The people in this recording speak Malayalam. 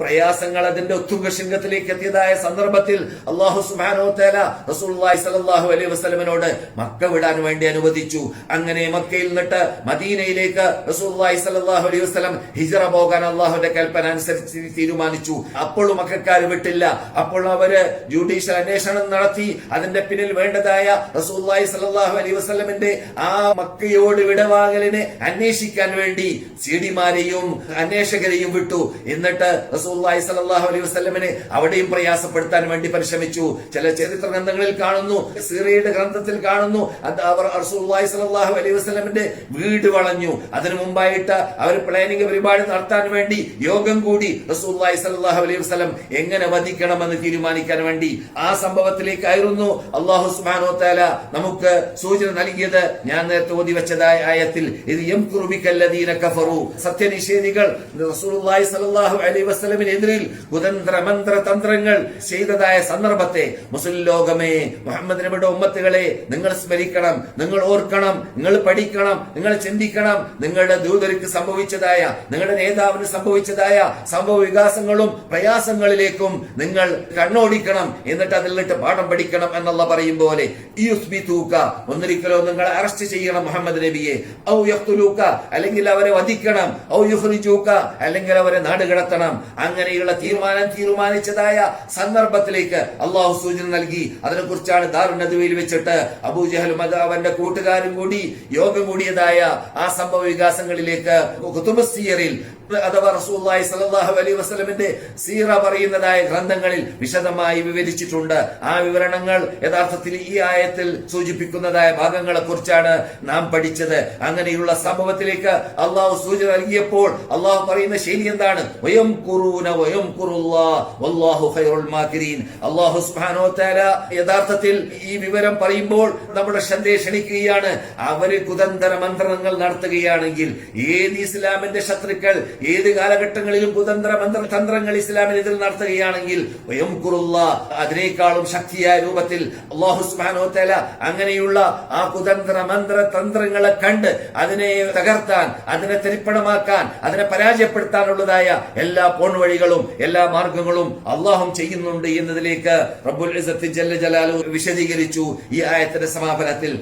പ്രയാസങ്ങൾ അതിന്റെ ഒത്തുക ശൃംഗത്തിലേക്ക് എത്തിയതായ സന്ദർഭത്തിൽ അള്ളാഹു സുബാനോ തേല റസൂലുള്ളാഹി സ്വല്ലല്ലാഹു അലൈഹി വസ്ലമിനോട് മക്ക വിടാൻ വേണ്ടി അനുവദിച്ചു. അങ്ങനെ മക്കയിൽ നിന്നിട്ട് മദീനയിലേക്ക് റസൂലുള്ളാഹി സ്വല്ലല്ലാഹു അലൈഹി വസല്ലം ഹിജറ പോകാൻ അള്ളാഹുന്റെ കൽപ്പന അനുസരിച്ച് തീരുമാനിച്ചു. അപ്പോഴും മക്കാർ വിട്ടില്ല. അപ്പോൾ അവർ ജുഡീഷ്യൽ അന്വേഷണം നടത്തി. അതിന്റെ പിന്നിൽ വേണ്ടതായ റസൂലുള്ളാഹി സലാഹു അലൈഹി വസ്ലമിന്റെ ആ മക്കയോട് വിടവാങ്ങലിനെ അന്വേഷിക്കാൻ വേണ്ടി സിഡിമാരെയും അന്വേഷകരെയും വിട്ടു. എന്നിട്ട് റസൂലുള്ളാഹി സ്വല്ലല്ലാഹു അലൈഹി വസ്ലമിനെ അവിടെയും പ്രയാസപ്പെടുത്താൻ വേണ്ടി പരിശ്രമിച്ചു. ചില ചരിത്ര ഗ്രന്ഥങ്ങളിൽ കാണുന്നു സിറിയയുടെ ഗ്രന്ഥത്തിൽ കാണുന്നു. അവർ റസൂലുള്ളാഹി സ്വല്ലല്ലാഹു അലൈഹി വസ്ലമിന്റെ വീട് വളഞ്ഞു. അതിനു മുമ്പായിട്ട് അവർ പ്ലാനിംഗ് പരിപാടി നടത്താൻ വേണ്ടി യോഗം കൂടി റസൂലുള്ളാഹി സ്വല്ലല്ലാഹു അലൈഹി വസ്ലം എങ്ങനെ വധിക്കണമെന്ന് തീരുമാനിക്കാൻ വേണ്ടി ആ സംഭവത്തിലേക്കായിരുന്നു അള്ളാഹു സുബാനോ താല നമുക്ക് സൂചന നൽകിയത് ഞാൻ നേരത്തെ ഓതി വെച്ചതായ ആയത്തിൽ ഇത് സത്യനിഷേധികൾ സ്വല്ലല്ലാഹു അലൈഹി വസല്ലമിനെതിരിൽ കുതന്ത്ര മന്ത്ര തന്ത്രങ്ങൾ ചെയ്തതായ സന്ദർഭത്തെ മുസ്ലിം ലോകമേ മുഹമ്മദ് നബിയുടെ ഉമ്മത്തുകളെ നിങ്ങൾ സ്മരിക്കണം നിങ്ങൾ ഓർക്കണം നിങ്ങൾ പഠിക്കണം നിങ്ങൾ ചിന്തിക്കണം. നിങ്ങളുടെ ദൂതർക്ക് സംഭവിച്ചതായ നിങ്ങളുടെ നേതാവിന് സംഭവിച്ചതായ സംഭവ വികാസങ്ങളും പ്രയാസങ്ങളിലേക്കും നിങ്ങൾ കണ്ണോടിക്കണം. എന്നിട്ട് അതിൽ നിന്നിട്ട് പാഠം പഠിക്കണം എന്നുള്ള പറയും പോലെ ഒന്നിരിക്കലോ നിങ്ങൾ അറസ്റ്റ് ചെയ്യണം മുഹമ്മദ് നബിയെ. ഔ യഖ്തുലൂക്ക അല്ലെങ്കിൽ അവരെ വധിക്കണം. ഔ യുഖ്രിജൂക്ക അല്ലെങ്കിൽ അവരെ നാടുകടത്തണം. അങ്ങനെയുള്ള തീരുമാനം തീരുമാനിച്ചതായ സന്ദർഭത്തിലേക്ക് അള്ളാഹു സൂചന നൽകി. അതിനെക്കുറിച്ചാണ് ദാറുനദുവയിൽ വെച്ചിട്ട് അബൂജഹലും അത് അവന്റെ കൂട്ടുകാരും കൂടി യോഗം കൂടിയതായ ആ സംഭവ വികാസങ്ങളിലേക്ക് കുത്തുബസിയറിൽ അഥവാ റസൂല്ലായി സല്ലല്ലാഹു അലൈ വസ്ലമിന്റെ സീറ പറയുന്നതായ ഗ്രന്ഥങ്ങളിൽ വിശദമായി വിവരിച്ചിട്ടുണ്ട്. ആ വിവരണങ്ങൾ യഥാർത്ഥത്തിൽ ഈ ആയത്തിൽ സൂചിപ്പിക്കുന്നതായ ഭാഗങ്ങളെ കുറിച്ചാണ് നാം പഠിച്ചത്. അങ്ങനെയുള്ള സംഭവത്തിലേക്ക് അള്ളാഹു സൂചന നൽകിയപ്പോൾ അള്ളാഹു പറയുന്ന ശൈലി എന്താണ്? വയം വയം അള്ളാഹു യഥാർത്ഥത്തിൽ ഈ വിവരം പറയുമ്പോൾ നമ്മുടെ ശ്രദ്ധയെ ക്ഷണിക്കുകയാണ്. അവർ കുതന്തര മന്ത്രങ്ങൾ നടത്തുകയാണെങ്കിൽ ഏത് ഇസ്ലാമിന്റെ ശത്രുക്കൾ ഏത് കാലഘട്ടങ്ങളിലും കുതന്ത്ര മന്ത്ര തന്ത്രങ്ങൾ ഇസ്ലാമിനെതിരെ നടത്തുകയാണെങ്കിൽ അതിനേക്കാളും ശക്തിയായ രൂപത്തിൽ അള്ളാഹുസ്മാനോ തആല അങ്ങനെയുള്ള ആ കുതന്ത്ര മന്ത്ര തന്ത്രങ്ങളെ കണ്ട് അതിനെ തകർത്താൻ അതിനെ തരിപ്പണമാക്കാൻ അതിനെ പരാജയപ്പെടുത്താനുള്ളതായ എല്ലാ പോൺ വഴികളും എല്ലാ മാർഗങ്ങളും അള്ളാഹും ചെയ്യുന്നുണ്ട് എന്നതിലേക്ക് റബ്ബുൽ ജല്ല ജലാലു വിശദീകരിച്ചു ഈ ആയത്തിന്റെ സമാപനത്തിൽ.